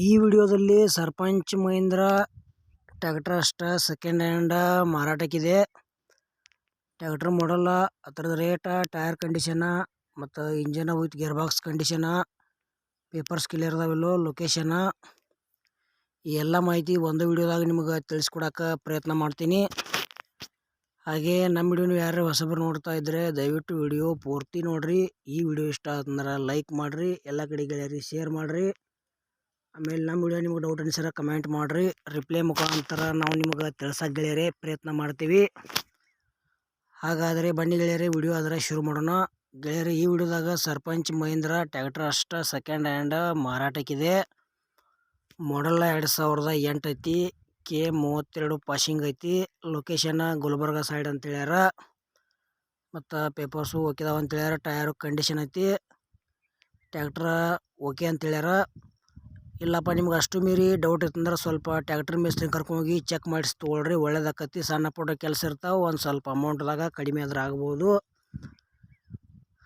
ಈ ವಿಡಿಯೋದಲ್ಲಿ ಸರ್ಪಂಚ್ ಮಹೀಂದ್ರ ಟ್ಯಾಕ್ಟರ್ ಅಷ್ಟ ಸೆಕೆಂಡ್ ಹ್ಯಾಂಡ್ ಮಾರಾಟಕ್ಕಿದೆ. ಟ್ಯಾಕ್ಟರ್ ಮಾಡಲ್ಲ ಅದರದ ರೇಟ ಟೈರ್ ಕಂಡೀಷನ ಮತ್ತು ಇಂಜನ with gear box ಕಂಡೀಷನ papers clear ಅದಾವೆಲ್ಲೋ ಲೊಕೇಶನ ಈ ಎಲ್ಲ ಮಾಹಿತಿ ಒಂದು ವಿಡಿಯೋದಾಗ ನಿಮಗೆ ತಿಳಿಸ್ಕೊಡಕ್ಕೆ ಪ್ರಯತ್ನ ಮಾಡ್ತೀನಿ. ಹಾಗೆ ನಮ್ಮ ವಿಡಿಯೋನು ಯಾರು ಹೊಸಬರು ನೋಡ್ತಾ ಇದ್ದರೆ ದಯವಿಟ್ಟು ವಿಡಿಯೋ ಪೂರ್ತಿ ನೋಡಿರಿ. ಈ ವಿಡಿಯೋ ಇಷ್ಟ ಆತಂದ್ರೆ ಲೈಕ್ ಮಾಡಿರಿ, ಎಲ್ಲ ಕಡೆ ಗೆಳೆಯರಿಗೆ ಶೇರ್ ಮಾಡಿರಿ. ಆಮೇಲೆ ನಮ್ಮ ವಿಡಿಯೋ ನಿಮ್ಗೆ ಡೌಟ್ ಅನಿಸಿದ್ರೆ ಕಮೆಂಟ್ ಮಾಡಿರಿ. ರಿಪ್ಲೈ ಮುಖಾಂತರ ನಾವು ನಿಮ್ಗೆ ತಿಳ್ಸಕ್ಕೆ ಗೆಳೆಯರೆ ಪ್ರಯತ್ನ ಮಾಡ್ತೀವಿ. ಹಾಗಾದರೆ ಬನ್ನಿ ಗೆಳೆಯರೇ, ವಿಡಿಯೋ ಆದರೆ ಶುರು ಮಾಡೋಣ. ಗೆಳೆಯರೇ, ಈ ವಿಡಿಯೋದಾಗ ಸರ್ಪಂಚ್ ಮಹೇಂದ್ರ ಟ್ಯಾಕ್ಟರ್ ಅಷ್ಟ ಸೆಕೆಂಡ್ ಹ್ಯಾಂಡ್ ಮಾರಾಟಕ್ಕಿದೆ. ಮಾಡಲ್ಲ ಎರಡು ಸಾವಿರದ ಎಂಟು ಐತಿ. ಕೆ ಮೂವತ್ತೆರಡು ಪಾಶಿಂಗ್ ಐತಿ. ಲೊಕೇಶನ್ ಗುಲ್ಬರ್ಗ ಸೈಡ್ ಅಂತ ಹೇಳ್ಯಾರ. ಮತ್ತು ಪೇಪರ್ಸು ಓಕೆದಾವ ಅಂತ ಹೇಳ್ಯಾರ. ಟಯರು ಕಂಡೀಷನ್ ಐತಿ. ಟ್ಯಾಕ್ಟ್ರ ಓಕೆ ಅಂತ ಹೇಳ್ಯಾರ. ಇಲ್ಲಪ್ಪ, ನಿಮ್ಗೆ ಅಷ್ಟು ಮೀರಿ ಡೌಟ್ ಇತ್ತಂದ್ರೆ ಸ್ವಲ್ಪ ಟ್ಯಾಕ್ಟ್ರ್ ಮಿಸ್ತ್ರಿ ಕರ್ಕೊಂಡೋಗಿ ಚೆಕ್ ಮಾಡಿಸಿ ತೊಗೊಳ್ರಿ, ಒಳ್ಳೇದಾಕತಿ, ಸಣ್ಣ ಪುಟ್ಟ ಕೆಲಸ ಇರ್ತಾವೆ, ಒಂದು ಸ್ವಲ್ಪ ಅಮೌಂಟ್ದಾಗ ಕಡಿಮೆ ಆದ್ರೆ ಆಗ್ಬೋದು.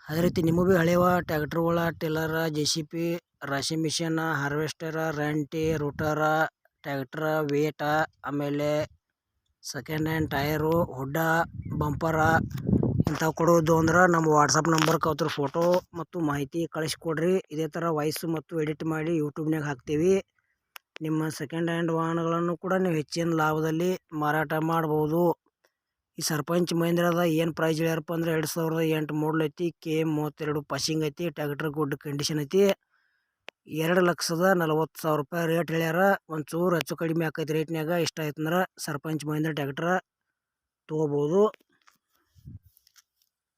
ಅದೇ ರೀತಿ ನಿಮಗೂ ಭೀ ಹಳೆಯ ಟ್ಯಾಕ್ಟ್ರುಗಳ ಟಿಲ್ಲರ ಜೆ ಸಿ ಪಿ ರಾಶಿ ಮಿಷಿನ ಹಾರ್ವೆಸ್ಟರ ರೆಂಟಿ ರೂಟರ ಟ್ಯಾಕ್ಟ್ರ ವೇಟ ಆಮೇಲೆ ಸೆಕೆಂಡ್ ಹ್ಯಾಂಡ್ ಟಯರು ಹುಡ್ಡ ಬಂಪರ ಇಂಥವು ಕೊಡೋದು ಅಂದ್ರೆ ನಮ್ಮ ವಾಟ್ಸಪ್ ನಂಬರ್ ಅವ್ರ ಫೋಟೋ ಮತ್ತು ಮಾಹಿತಿ ಕಳಿಸ್ಕೊಡ್ರಿ. ಇದೇ ಥರ ವಾಯ್ಸು ಮತ್ತು ಎಡಿಟ್ ಮಾಡಿ ಯೂಟ್ಯೂಬ್ನಾಗ ಹಾಕ್ತೀವಿ. ನಿಮ್ಮ ಸೆಕೆಂಡ್ ಹ್ಯಾಂಡ್ ವಾಹನಗಳನ್ನು ಕೂಡ ನೀವು ಹೆಚ್ಚಿನ ಲಾಭದಲ್ಲಿ ಮಾರಾಟ ಮಾಡ್ಬೋದು. ಈ ಸರ್ಪಂಚ್ ಮಹೇಂದ್ರದ ಏನು ಪ್ರೈಸ್ ಹೇಳ್ಯಾರಪ್ಪ ಅಂದ್ರೆ ಎರಡು ಸಾವಿರದ ಎಂಟು ಮಾಡಲ್ ಐತಿ ಕೆ ಮೂವತ್ತೆರಡು ಪಾಸಿಂಗ್ ಐತಿ ಟ್ಯಾಕ್ಟರ್ ಗುಡ್ ಕಂಡೀಷನ್ ಐತಿ. ಎರಡು ಲಕ್ಷದ ನಲವತ್ತು ಸಾವಿರ ರೂಪಾಯಿ ರೇಟ್ ಹೇಳ್ಯಾರ. ಒಂಚೂರು ಹೆಚ್ಚು ಕಡಿಮೆ ಆಕೈತಿ ರೇಟ್ನಾಗ ಇಷ್ಟ ಆಯ್ತಂದ್ರೆ ಸರ್ಪಂಚ್ ಮಹೇಂದ್ರ ಟ್ಯಾಕ್ಟ್ರ ತೊಗೋಬೋದು.